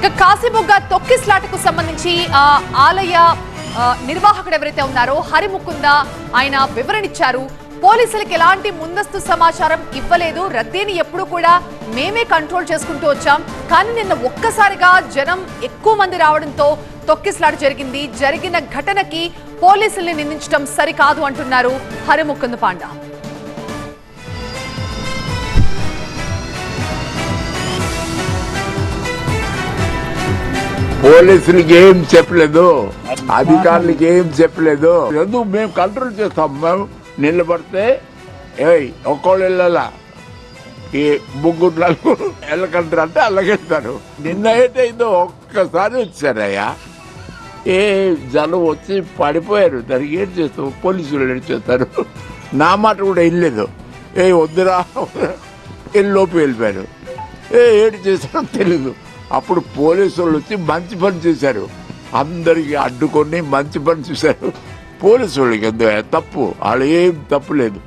ఇక కాశీబుగ్గ తొక్కిస్లాటకు సంబంధించి ఆ ఆలయ నిర్వాహకుడు ఎవరైతే ఉన్నారో హరిముకుంద ఆయన వివరణ ఇచ్చారు పోలీసులకు ఎలాంటి ముందస్తు సమాచారం ఇవ్వలేదు. రద్దీని ఎప్పుడు కూడా మేమే కంట్రోల్ చేసుకుంటూ వచ్చాం. కానీ నిన్న ఒక్కసారిగా జనం ఎక్కువ మంది రావడంతో తొక్కిస్లాట జరిగింది. జరిగిన ఘటనకి పోలీసుల్ని నిందించడం సరికాదు అంటున్నారు హరిముకుంద పాండా. పోలీసులకి ఏం చెప్పలేదు అధికారులకి ఏం చెప్పలేదు. ఎందుకు మేము కంట్రోల్ చేస్తాం మేము నిలబడితే ఏయ్ ఒక్కోళ్ళు వెళ్ళాలా? ఈ ముగ్గురు నలుగురు వెళ్ళకంటారు అంటే అలాగెళ్తారు నిన్న అయితే ఇదో ఒక్కసారి వచ్చారయ్యా. ఏ జనం వచ్చి పడిపోయారు దానికి ఏం చేస్తాం పోలీసులు ఏం చేస్తారు? నా మాట కూడా వెళ్ళలేదు ఏ వద్దురా. వెళ్ళి లోపు వెళ్ళిపోయారు. ఏ ఏడు చేశారో తెలీదు. అప్పుడు పోలీసు వాళ్ళు వచ్చి మంచి పని చేశారు. అందరికి అడ్డుకొని మంచి పని చేశారు. పోలీసు వాళ్ళకి ఎందుకు తప్పు. వాళ్ళు ఏం తప్పు లేదు.